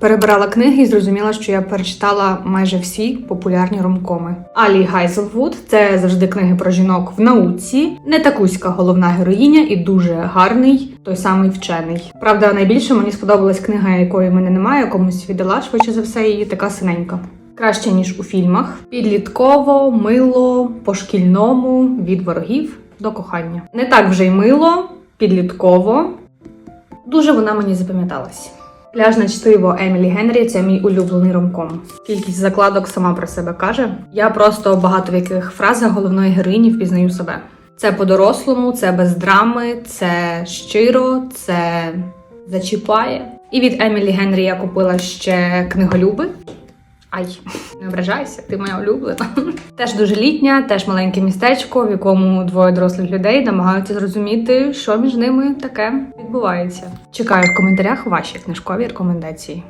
Перебирала книги і зрозуміла, що я перечитала майже всі популярні ромкоми. Алі Гайзелвуд це завжди книги про жінок в науці, не такуська головна героїня і дуже гарний той самий вчений. Правда, найбільше мені сподобалась книга, якої мене немає, комусь віддала швидше за все її така синенька. Краще ніж у фільмах. Підлітково, мило, по шкільному, від ворогів до кохання. Не так вже й мило, підлітково. Дуже вона мені запам'яталась. Пляжне чтиво Емілі Генрі це мій улюблений ромком. Кількість закладок сама про себе каже. Я просто багато в яких фразах головної героїні впізнаю себе. Це по-дорослому, це без драми, це щиро, це зачіпає. І від Емілі Генрі я купила ще книголюби. Ай, не ображайся, ти моя улюблена. Теж дуже літня, теж маленьке містечко, в якому двоє дорослих людей намагаються зрозуміти, що між ними таке відбувається. Чекаю в коментарях ваші книжкові рекомендації.